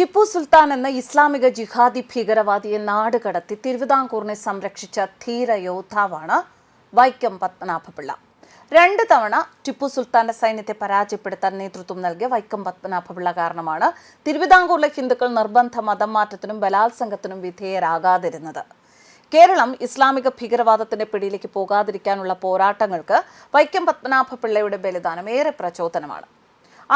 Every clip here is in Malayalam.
ടിപ്പു സുൽത്താൻ എന്ന ഇസ്ലാമിക ജിഹാദി ഭീകരവാദിയെ നാട് കടത്തി തിരുവിതാംകൂറിനെ സംരക്ഷിച്ച ധീര യോദ്ധാവാണ് വൈക്കം പത്മനാഭപിള്ള. രണ്ട് തവണ ടിപ്പു സുൽത്താന്റെ സൈന്യത്തെ പരാജയപ്പെടുത്താൻ നേതൃത്വം നൽകിയ വൈക്കം പത്മനാഭപിള്ള കാരണമാണ് തിരുവിതാംകൂറിലെ ഹിന്ദുക്കൾ നിർബന്ധ മതം മാറ്റത്തിനും ബലാത്സംഗത്തിനും വിധേയരാകാതിരുന്നത്. കേരളം ഇസ്ലാമിക ഭീകരവാദത്തിന്റെ പിടിയിലേക്ക് പോകാതിരിക്കാനുള്ള പോരാട്ടങ്ങൾക്ക് വൈക്കം പത്മനാഭപിള്ളയുടെ ബലിദാനം ഏറെ പ്രചോദനമാണ്.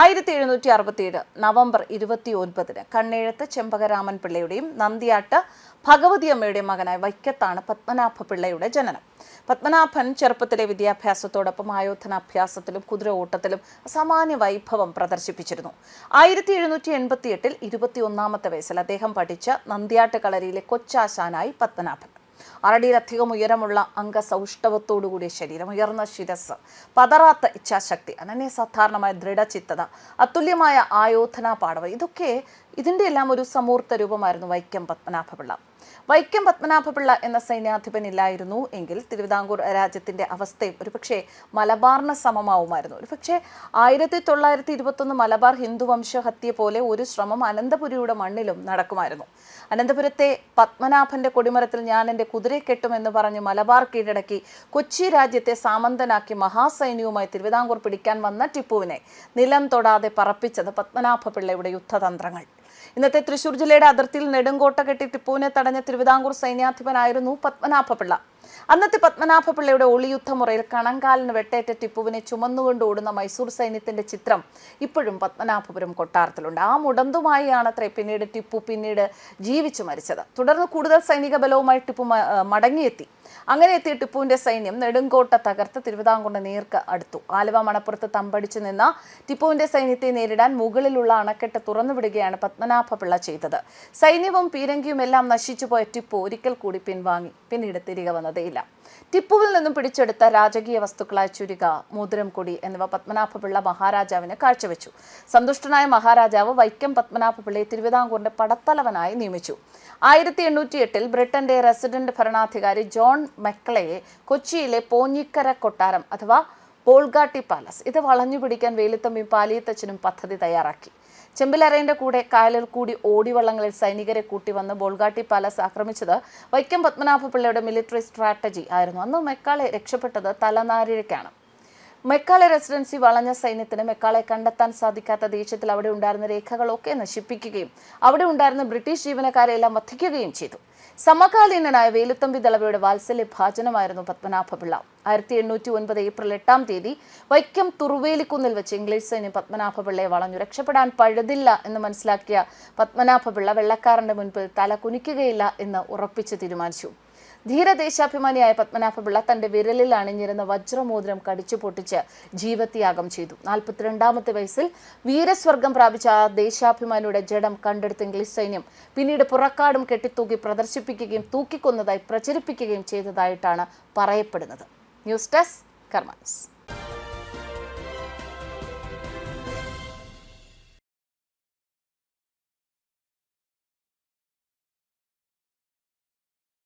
ആയിരത്തി എഴുന്നൂറ്റി അറുപത്തിയേഴ് നവംബർ ഇരുപത്തി ഒൻപതിന് കണ്ണേഴത്ത് ചെമ്പകരാമൻ പിള്ളയുടെയും നന്ദിയാട്ട് ഭഗവതി അമ്മയുടെയും മകനായ വൈക്കത്താണ് പത്മനാഭ പിള്ളയുടെ ജനനം. പത്മനാഭൻ ചെറുപ്പത്തിലെ വിദ്യാഭ്യാസത്തോടൊപ്പം ആയോധന അഭ്യാസത്തിലും കുതിര ഓട്ടത്തിലും അസാമാന്യ വൈഭവം പ്രദർശിപ്പിച്ചിരുന്നു. ആയിരത്തി എഴുന്നൂറ്റി എൺപത്തി എട്ടിൽ ഇരുപത്തി ഒന്നാമത്തെ വയസ്സിൽ അദ്ദേഹം പഠിച്ച നന്ദിയാട്ട് കളരിയിലെ കൊച്ചാശാനായി പത്മനാഭൻ. അരടിയിലധികം ഉയരമുള്ള അംഗസൗഷ്ഠവത്തോടുകൂടിയ ശരീരം ഉയർന്ന ശിരസ് പതറാത്ത ഇച്ഛാശക്തി അനന്യസാധാരണമായ ദൃഢചിത്തത അതുല്യമായ ആയോധനാ പാടവ ഇതൊക്കെ ഇതിന്റെ എല്ലാം ഒരു സമൂർത്ത രൂപമായിരുന്നു വൈക്കം പത്മനാഭപിള്ള. വൈക്കം പത്മനാഭപിള്ള എന്ന സൈന്യാധിപൻ ഇല്ലായിരുന്നു എങ്കിൽ തിരുവിതാംകൂർ രാജ്യത്തിന്റെ അവസ്ഥയും ഒരുപക്ഷെ മലബാറിന് സമമാവുമായിരുന്നു. ഒരുപക്ഷെ ആയിരത്തി തൊള്ളായിരത്തി ഇരുപത്തൊന്ന് മലബാർ ഹിന്ദുവംശ ഹത്യ പോലെ ഒരു ശ്രമം അനന്തപുരിയുടെ മണ്ണിലും നടക്കുമായിരുന്നു. അനന്തപുരത്തെ പത്മനാഭന്റെ കൊടിമരത്തിൽ ഞാൻ എന്റെ കുതിരയെ കെട്ടുമെന്ന് പറഞ്ഞ് മലബാർ കീഴടക്കി കൊച്ചി രാജ്യത്തെ സാമന്തനാക്കി മഹാസൈന്യവുമായി തിരുവിതാംകൂർ പിടിക്കാൻ വന്ന ടിപ്പുവിനെ നിലം തൊടാതെ പറപ്പിച്ചത് പത്മനാഭപിള്ളയുടെ യുദ്ധതന്ത്രങ്ങൾ. ഇന്നത്തെ തൃശൂർ ജില്ലയുടെ അതിർത്തിയിൽ നെടുങ്കോട്ട കെട്ടി ടിപ്പുവിനെ തടഞ്ഞ തിരുവിതാംകൂർ സൈന്യാധിപനായിരുന്നു പത്മനാഭപിള്ള. അന്നത്തെ പത്മനാഭപിള്ളയുടെ ഒളിയുദ്ധമുറയിൽ കണങ്കാലിന് വെട്ടേറ്റ ടിപ്പുവിനെ ചുമന്നുകൊണ്ട് ഓടുന്ന മൈസൂർ സൈന്യത്തിന്റെ ചിത്രം ഇപ്പോഴും പത്മനാഭപുരം കൊട്ടാരത്തിലുണ്ട്. ആ മുടന്തുമായാണ് അത്രേ പിന്നീട് ടിപ്പു പിന്നീട് ജീവിച്ചു മരിച്ചത്. തുടർന്ന് കൂടുതൽ സൈനിക ബലവുമായി ടിപ്പു മടങ്ങിയെത്തി. അങ്ങനെ എത്തിയ ടിപ്പുവിന്റെ സൈന്യം നെടുങ്കോട്ട തകർത്ത് തിരുവിതാംകുണ്ട നേർക്ക് അടുത്തു. ആലുവ മണപ്പുറത്ത് തമ്പടിച്ചു നിന്ന ടിപ്പുവിന്റെ സൈന്യത്തെ നേരിടാൻ മുകളിലുള്ള അണക്കെട്ട് തുറന്നുവിടുകയാണ് പത്മനാഭപിള്ള ചെയ്തത്. സൈന്യവും പീരങ്കിയും എല്ലാം നശിച്ചുപോയ ടിപ്പു ഒരിക്കൽ കൂടി പിൻവാങ്ങി. പിന്നീട് തിരികെ വന്നതേയില്ല. ടിപ്പുവിൽ നിന്നും പിടിച്ചെടുത്ത രാജകീയ വസ്തുക്കളായ ചുരിക മോതിരം കൊടി എന്നിവ പത്മനാഭപിള്ള മഹാരാജാവിന് കാഴ്ചവെച്ചു. സന്തുഷ്ടനായ മഹാരാജാവ് വൈക്കം പത്മനാഭപിള്ളയെ തിരുവിതാംകൂറിന്റെ പടത്തലവനായി നിയമിച്ചു. ആയിരത്തി എണ്ണൂറ്റി എട്ടിൽ ബ്രിട്ടന്റെ റെസിഡന്റ് ഭരണാധികാരി ജോൺ മെക്കളയെ കൊച്ചിയിലെ പോഞ്ഞിക്കര കൊട്ടാരം അഥവാ പോൾഗാട്ടി പാലസ് ഇത് വളഞ്ഞു പിടിക്കാൻ വേലുത്തമ്പി പാലിയത്തച്ഛനും പദ്ധതി തയ്യാറാക്കി. ചെമ്പിലറയുടെ കൂടെ കായലിൽ കൂടി ഓടിവള്ളങ്ങളിൽ സൈനികരെ കൂട്ടി വന്ന് ബോൾഗാട്ടി പാലസ് ആക്രമിച്ചത് വൈക്കം പത്മനാഭപിള്ളയുടെ മിലിറ്ററി സ്ട്രാറ്റജി ആയിരുന്നു. അന്ന് മെക്കാളെ രക്ഷപ്പെട്ടത് തലനാരിഴയ്ക്കാണ്. മെക്കാലെ റെസിഡൻസി വളഞ്ഞ സൈന്യത്തിന് മെക്കാളെ കണ്ടെത്താൻ സാധിക്കാത്ത ദേശത്തിൽ അവിടെ ഉണ്ടായിരുന്ന രേഖകളൊക്കെ നശിപ്പിക്കുകയും അവിടെ ഉണ്ടായിരുന്ന ബ്രിട്ടീഷ് ജീവനക്കാരെ എല്ലാം വധിക്കുകയും ചെയ്തു. സമകാലീനനായ വേലുത്തമ്പി ദളവയുടെ വാത്സല്യ ഭാജനമായിരുന്നു പത്മനാഭപിള്ള. ആയിരത്തി എണ്ണൂറ്റി ഒൻപത് ഏപ്രിൽ എട്ടാം തീയതി വൈക്കം തുറുവേലിക്കുന്നിൽ വെച്ച് ഇംഗ്ലീഷ് സൈന്യം പത്മനാഭപിള്ളയെ വളഞ്ഞു. രക്ഷപ്പെടാൻ പഴുതില്ല എന്ന് മനസ്സിലാക്കിയ പത്മനാഭപിള്ള വെള്ളക്കാരന്റെ മുൻപിൽ തല കുനിക്കുകയില്ല എന്ന് ഉറപ്പിച്ച് തീരുമാനിച്ചു. ധീരദേശാഭിമാനിയായ പത്മനാഭപിള്ള തന്റെ വിരലിൽ അണിഞ്ഞിരുന്ന വജ്രമോതിരം കടിച്ചു പൊട്ടിച്ച് ജീവത്യാഗം ചെയ്തു. നാൽപ്പത്തിരണ്ടാമത്തെ വയസ്സിൽ വീരസ്വർഗം പ്രാപിച്ച ആ ദേശാഭിമാനിയുടെ ജഡം കണ്ടെടുത്ത ഇംഗ്ലീഷ് സൈന്യം പിന്നീട് പുറക്കാടും കെട്ടിത്തൂക്കി പ്രദർശിപ്പിക്കുകയും തൂക്കിക്കൊന്നതായി പ്രചരിപ്പിക്കുകയും ചെയ്തതായിട്ടാണ് പറയപ്പെടുന്നത്. News desk കർമാൻസ്